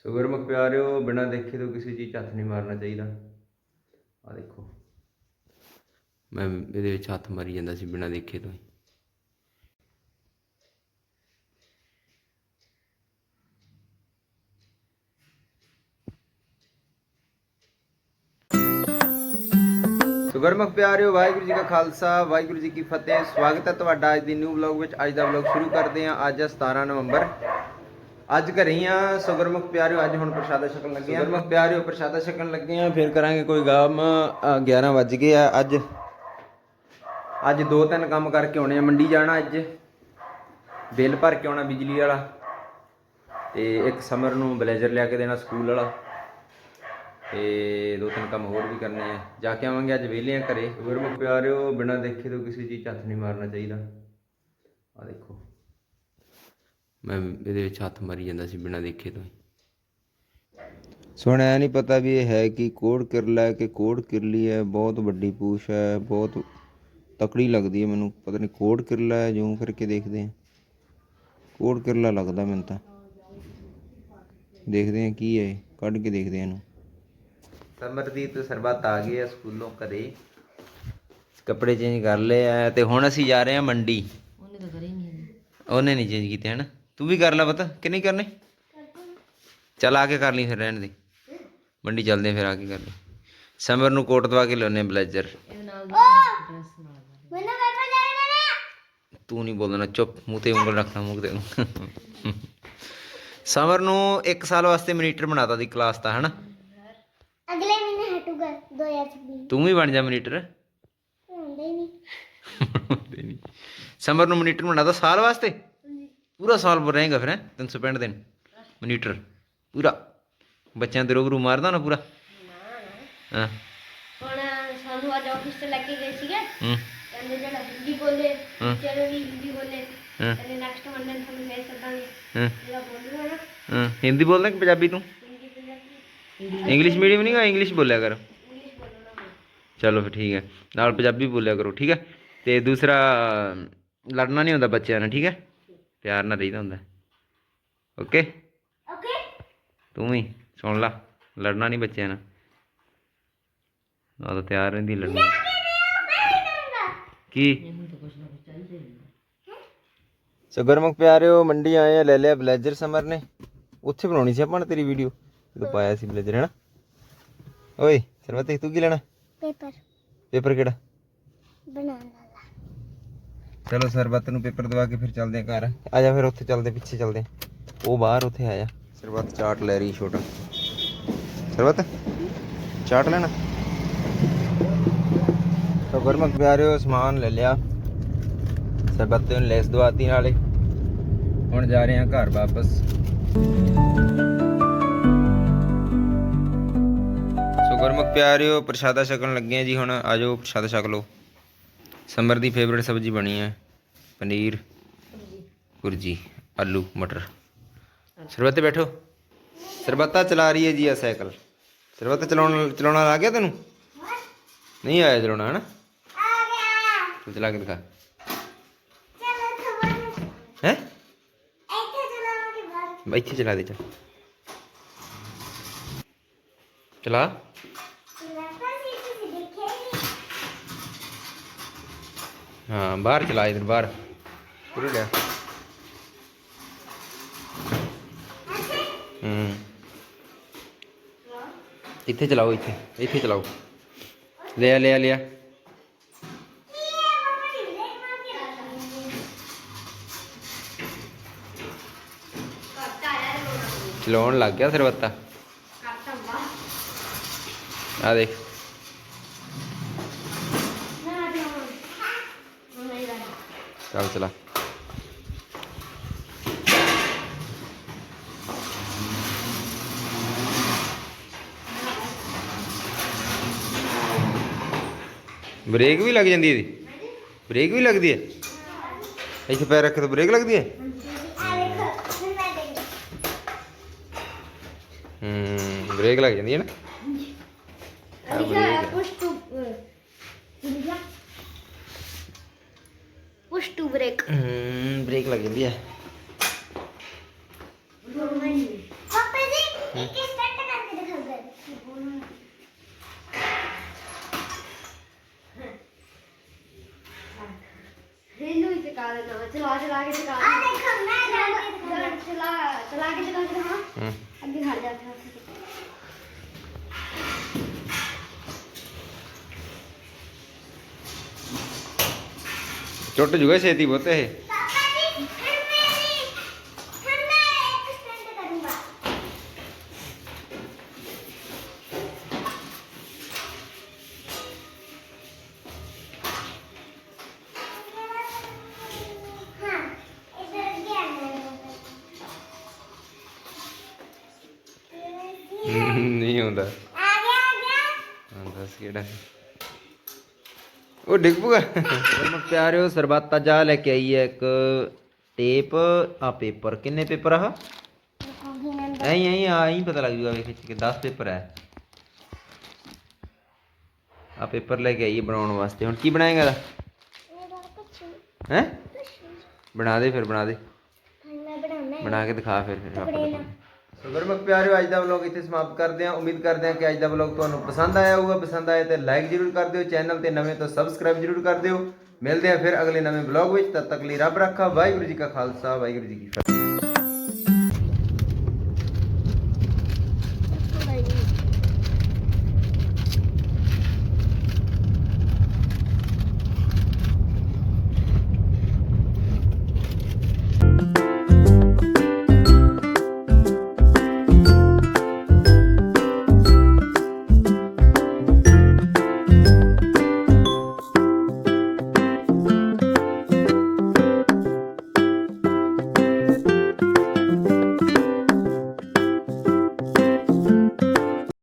ਸੋ ਗੁਰਮੁਖ ਪਿਆਰਿਓ ਬਿਨਾਂ ਦੇਖੇ ਤੋਂ ਕਿਸੇ ਚੀਜ਼ ਹੱਥ ਨਹੀਂ ਮਾਰਨਾ ਚਾਹੀਦਾ। ਆ ਦੇਖੋ। ਮੈਂ ਇਹਦੇ ਵਿੱਚ ਹੱਥ ਮਾਰੀ ਜਾਂਦਾ ਸੀ ਬਿਨਾਂ ਦੇਖੇ ਤੋਂ ਹੀ। ਗੁਰਮੁਖ ਪਿਆਰਿਓ ਵਾਹਿਗੁਰੂ ਜੀ ਕਾ ਖਾਲਸਾ ਵਾਹਿਗੁਰੂ ਜੀ ਕੀ ਫਤਿਹ। ਸਵਾਗਤ ਹੈ ਤੁਹਾਡਾ ਅੱਜ ਦੀ ਨਿਊ ਵਲੌਗ ਵਿੱਚ। ਅੱਜ ਦਾ ਵਲੌਗ ਸ਼ੁਰੂ ਕਰਦੇ ਹਾਂ। ਅੱਜ ਹੈ 17 ਨਵੰਬਰ। ਅੱਜ ਘਰੇ ਹੀ ਆ ਸੋ ਗੁਰਮੁਖ ਪਿਆਰਿਓ ਅੱਜ ਹੁਣ ਪ੍ਰਸ਼ਾਦਾ ਛਕਣ ਲੱਗੇ ਆ। ਗੁਰਮੁਖ ਪਿਆਰਿਓ ਪ੍ਰਸ਼ਾਦਾ ਛਕਣ ਲੱਗੇ ਆ ਫਿਰ ਕਰਾਂਗੇ ਕੋਈ ਗਾਮ ਅ, 11 ਵੱਜ ਗਏ ਆ ਅੱਜ। ਅੱਜ ਦੋ ਤਿੰਨ ਕੰਮ ਕਰਕੇ ਆਉਣੇ ਆ ਮੰਡੀ ਜਾਣਾ ਅੱਜ। ਬਿੱਲ ਭਰ ਕੇ ਆਉਣਾ ਬਿਜਲੀ ਵਾਲਾ। ਤੇ ਇੱਕ ਸਮਰ ਨੂੰ ਬਲੇਜ਼ਰ ਲਿਆ ਕੇ ਦੇਣਾ ਸਕੂਲ ਵਾਲਾ। ਤੇ ਦੋ ਤਿੰਨ ਕੰਮ ਹੋਰ ਵੀ ਕਰਨੇ ਆ। ਜਾ ਕੇ ਆਵਾਂਗੇ ਅੱਜ ਵਿਹਲੇ ਆ ਘਰੇ। ਗੁਰਮੁਖ ਪਿਆਰਿਓ ਬਿਨਾਂ ਦੇਖੇ ਤੋਂ ਕਿਸੇ ਚੀਜ਼ ਹੱਥ ਨਹੀਂ ਮਾਰਨਾ ਚਾਹੀਦਾ। ਆ ਦੇਖੋ। ਮੈਂ ਇਹਦੇ ਵਿੱਚ ਹੱਥ ਮਾਰੀ ਜਾਂਦਾ ਸੀ ਬਿਨਾਂ ਦੇਖੇ ਤੋਂ ਹੀ। ਸੁਣਿਆ ਨਹੀਂ ਪਤਾ ਵੀ ਇਹ ਹੈ ਕਿ ਕੋੜ ਕਿਰਲਾ ਹੈ ਕਿ ਕੋੜ ਕਿਰਲੀ ਹੈ ਬਹੁਤ ਵੱਡੀ ਪੂਛ ਹੈ ਬਹੁਤ ਤਕੜੀ ਲੱਗਦੀ ਹੈ ਮੈਨੂੰ ਪਤਾ ਨਹੀਂ ਕੋੜ ਕਿਰਲਾ ਹੈ ਜੂਮ ਕਰਕੇ ਦੇਖਦੇ ਹਾਂ। ਕੋੜ ਕਿਰਲਾ ਲੱਗਦਾ ਮੈਨੂੰ ਤਾਂ। ਦੇਖਦੇ ਹਾਂ ਕੀ ਹੈ ਇਹ, ਕੱਢ ਕੇ ਦੇਖਦੇ ਹਾਂ ਇਹਨੂੰ। ਸਮਰਦੀਪ ਤੇ ਸਰਬੱਤ ਆ ਗਏ ਆ ਸਕੂਲੋਂ ਘਰੇ। ਕੱਪੜੇ ਚੇਂਜ ਕਰ ਲਏ ਆ ਤੇ ਹੁਣ ਅਸੀਂ ਜਾ ਰਹੇ ਹਾਂ ਮੰਡੀ। ਉਹਨੇ ਤਾਂ ਕਰੇ ਨਹੀਂ ਉਹਨੇ ਨਹੀਂ ਚੇਂਜ ਕੀਤੇ ਹਨ? ਤੂੰ ਵੀ ਕਰ ਲੈ ਪਤਾ ਕਿ ਨਹੀਂ ਕਰਨੇ? ਚੱਲ ਆ ਕੇ ਕਰ ਲਈ ਫਿਰ ਰਹਿਣ ਦੇ। ਮੰਡੀ ਚੱਲਦੇ ਆ ਫਿਰ ਆ ਕੇ ਕਰ ਲਈ। ਸਮਰ ਨੂੰ ਕੋਟ ਦਵਾ ਕੇ ਲਿਆਉਣੇ ਬਲੇਜ਼ਰ। ਮੈਨੂੰ ਪੇਪਰ ਨਾ। ਤੂੰ ਨਹੀਂ ਬੋਲਣਾ ਚੁੱਪ। ਮੂੰਹ ਤੇ ਉਂਗਲ ਰੱਖਣਾ ਮੂੰਹ ਤੇ ਸਮਰ ਨੂੰ 1 ਸਾਲ ਵਾਸਤੇ ਮਨੀਟਰ ਬਣਾਤਾ ਦੀ ਕਲਾਸ ਦਾ ਹਨਾ? ਅਗਲੇ ਮਹੀਨੇ ਹਟੂਗਾ 2026 ਤੂੰ ਵੀ ਬਣ ਜਾ ਮਨੀਟਰ? ਹੁੰਦੇ ਹੀ ਨਹੀਂ। ਹੁੰਦੇ ਨਹੀਂ। ਸਮਰ ਨੂੰ ਮਨੀਟਰ ਬਣਾਤਾ ਸਾਲ ਵਾਸਤੇ? ਪੂਰਾ ਸਾਲ ਬਰ ਰਹੇਗਾ ਫਿਰ ਹੈਂ? 365 ਦਿਨ ਮਨੀਟਰ। ਪੂਰਾ। ਬੱਚਿਆਂ ਦੇ ਰੋਗਰੂ ਮਾਰਦਾ ਨਾ ਪੂਰਾ। ਹਾਂ। ਹੁਣ ਸਾਨੂੰ ਅੱਜ ਆਫਿਸ ਤੇ ਲੈ ਕੇ ਗਏ ਸੀਗੇ। ਹੂੰ। ਕਹਿੰਦੇ ਜਿਹੜਾ ਹਿੰਦੀ ਬੋਲੇ। ਚਲੋ ਵੀ ਹਿੰਦੀ ਬੋਲੇ। ਕਹਿੰਦੇ ਨੈਕਸਟ ਮੰਡੇ ਨੂੰ ਤੁਹਾਨੂੰ ਸੱਦਾਂਗੇ। ਹਾਂ। ਜਿਹੜਾ ਬੋਲੂਗਾ ਨਾ। ਹਾਂ। ਹਿੰਦੀ ਬੋਲਦਾ ਕਿ ਪੰਜਾਬੀ ਤੂੰ? ਇੰਗਲਿਸ਼ ਮੀਡੀਅਮ ਨਹੀਂ ਗਾ? ਇੰਗਲਿਸ਼ ਬੋਲਿਆ ਕਰ। ਚਲੋ ਫਿਰ ਠੀਕ ਹੈ। ਨਾਲ ਪੰਜਾਬੀ ਬੋਲਿਆ ਕਰੋ ਠੀਕ ਹੈ? ਤੇ ਦੂਸਰਾ ਲੜਨਾ ਨਹੀਂ ਹੁੰਦਾ ਬੱਚਿਆਂ ਨਾਲ ਠੀਕ ਹੈ? ਪਿਆਰ ਨਾਲ ਰਹੀਦਾ ਹੁੰਦਾ। ਓਕੇ ਓਕੇ ਤੂੰ ਵੀ ਸੁਣ ਲਾ ਲੜਨਾ ਨਹੀਂ ਬੱਚਿਆਂ ਨਾਲ। ਆ ਤਾਂ ਤਿਆਰ ਰਹਿੰਦੀ ਲੜਨ। ਨੂੰ। ਕੀ ਇਹਨੂੰ ਤਾਂ ਕੁਛ ਨਾ ਕੁਛ ਚਾਹੀਦਾ ਹੀ ਹੁੰਦਾ। ਸੋ ਗੁਰਮੁਖ ਪਿਆਰਿਓ ਮੰਡੀ ਆਏ ਆ ਲੈ ਲਿਆ ਬਲੇਜ਼ਰ ਸਮਰ ਨੇ। ਉੱਥੇ ਬਣਾਉਣੀ ਸੀ ਆਪਾਂ ਨੇ ਤੇਰੀ ਵੀਡੀਓ ਜਦੋਂ ਪਾਇਆ ਸੀ ਬਲੇਜ਼ਰ ਹੈਨਾ? ਓਏ ਸਰਵਤੇ ਤੂੰ ਕੀ ਲੈਣਾ? ਪੇਪਰ। ਪੇਪਰ ਕਿਹੜਾ? ਬਣਾਉਣ। ਚਲੋ ਸਰਬੱਤ ਨੂੰ ਪੇਪਰ ਦਵਾ ਕੇ ਫਿਰ ਚੱਲਦੇ ਆ ਘਰ। ਆ ਜਾ ਫਿਰ ਉੱਥੇ ਚੱਲਦੇ ਪਿੱਛੇ ਚੱਲਦੇ। ਆ। ਉਹ ਬਾਹਰ ਉੱਥੇ ਆ ਜਾ। ਸਰਬੱਤ ਚਾਟ ਲੈ ਰਹੀ ਛੋਟਾ। ਸਰਬੱਤ ਚਾਟ ਲੈਣਾ? ਤਾਂ ਗੁਰਮੁਖ ਪਿਆਰਿਓ ਸਮਾਨ ਲੈ ਲਿਆ। ਸਰਬੱਤ ਨੂੰ ਲੈਸ ਦਵਾਤੀ ਨਾਲੇ। ਹੁਣ ਜਾ ਰਹੇ ਹਾਂ ਘਰ ਵਾਪਸ। ਸੋ ਗੁਰਮੁਖ ਪਿਆਰਿਓ ਪ੍ਰਸ਼ਾਦਾ ਛਕਣ ਲੱਗੇ ਆ ਜੀ ਹੁਣ। ਆਜੋ ਪ੍ਰਸ਼ਾਦਾ ਛਕ ਲਓ। ਸਮਰ ਦੀ ਫੇਵਰਿਟ ਸਬਜ਼ੀ ਬਣੀ ਹੈ, ਪਨੀਰ, ਗੁਰਜੀ, ਆਲੂ, ਮਟਰ। ਸਰਬੱਤ ਤੇ ਬੈਠੋ। ਸਰਬੱਤਾ ਚਲਾ ਰਹੀ ਹੈ ਜੀ ਆ ਸਾਈਕਲ। ਸਰਬੱਤ ਚਲਾਉਣ, ਚਲਾਉਣਾ ਆ ਗਿਆ ਤੈਨੂੰ? ਨਹੀਂ ਆਇਆ ਚਲਾਉਣਾ, ਹਨਾ? ਆ ਗਿਆ ਚਲਾ ਕੇ ਦਿਖਾ। ਚਲੋ ਹੈ? ਇੱਥੇ ਚਲਾ ਦੇ ਚੱਲ। ਚਲਾ ਲੱਗਦਾ ਸੀ ਤੁਸੀਂ ਦੇਖੇ ਨਹੀਂ ਹਾਂ ਬਾਹਰ ਚਲਾ ਇਧਰ ਬਾਹਰ ਪੂਰੇ ਲਿਆ ਹੂੰ ਇੱਥੇ ਚਲਾਓ ਇੱਥੇ ਇੱਥੇ ਚਲਾਓ ਲਿਆ ਲਿਆ ਲਿਆ ਚਲਾਉਣ ਲੱਗ ਗਿਆ ਸਰਬੱਤਾ ਆ ਦੇਖ ਚੱਲ ਚਲਾ ਬ੍ਰੇਕ ਵੀ ਲੱਗ ਜਾਂਦੀ ਹੈ ਇਹਦੀ। ਬ੍ਰੇਕ ਵੀ ਲੱਗਦੀ ਹੈ। ਇੱਥੇ ਪੈਰ ਰੱਖ ਤਾਂ ਬ੍ਰੇਕ ਲੱਗਦੀ ਹੈ? ਹੂੰ ਬ੍ਰੇਕ ਲੱਗ ਜਾਂਦੀ ਹੈ ਨਾ? ਬ੍ਰੇਕ पुश टू ಅಷ್ಟು ಬ್ರೇಕ್ ಹ್ಮ್ ಬ್ರೇಕ್ ಲಗಿದ್ಯಾ चलो चला के चला चला चला के चला के हाँ अब दिखा जाता है ચોટુ જુએ છે તે પોતે ਨਹੀਂ ਹੁੰਦਾ ਆ ਗਿਆ ਆ ਗਿਆ ਹਾਂ ਦੱਸ ਕਿਹੜਾ ਉਹ ਡਿੱਗ ਪੂਗਾ ਮੈਂ ਪਿਆਰਿਓ ਸਰਬੱਤਾ ਜਾ ਲੈ ਕੇ ਆਈ ਹੈ ਇੱਕ ਟੇਪ ਆ ਪੇਪਰ ਕਿੰਨੇ ਪੇਪਰ ਆ ਐਂ ਐਂ ਆਈ ਪਤਾ ਲੱਗ ਜੂਗਾ ਵੇਖ ਕਿ 10 ਪੇਪਰ ਹੈ ਆ ਪੇਪਰ ਲੈ ਕੇ ਆਈਏ ਬਣਾਉਣ ਵਾਸਤੇ ਹੁਣ ਕੀ ਬਣਾਏਗਾ ਦਾ ਹੈ ਬਣਾ ਦੇ ਫਿਰ ਬਣਾ ਦੇ ਬਣਾ ਕੇ ਦਿਖਾ ਫਿਰ ਸੋ ਗੁਰਮੁਖ ਪਿਆਰਿਓ, ਅੱਜ ਦਾ ਵਲੌਗ ਇੱਥੇ ਸਮਾਪਤ ਕਰਦੇ ਹਾਂ। ਉਮੀਦ ਕਰਦੇ ਹਾਂ ਕਿ ਅੱਜ ਦਾ ਵਲੌਗ ਤੁਹਾਨੂੰ ਪਸੰਦ ਆਇਆ ਹੋਊਗਾ। ਪਸੰਦ ਆਇਆ ਤੇ ਲਾਈਕ ਜ਼ਰੂਰ ਕਰ ਦਿਓ। ਚੈਨਲ ਤੇ ਨਵੇਂ ਤੋਂ ਸਬਸਕ੍ਰਾਈਬ ਜ਼ਰੂਰ ਕਰ ਦਿਓ। ਮਿਲਦੇ ਹਾਂ ਫਿਰ ਅਗਲੇ ਨਵੇਂ ਵਲੌਗ ਵਿੱਚ। ਤਦ ਤੱਕ ਲਈ ਰੱਬ ਰੱਖਾ। ਵਾਹਿਗੁਰੂ ਜੀ ਕਾ ਖਾਲਸਾ। ਵਾਹਿਗੁਰੂ ਜੀ ਕੀ ਫਤਿਹ।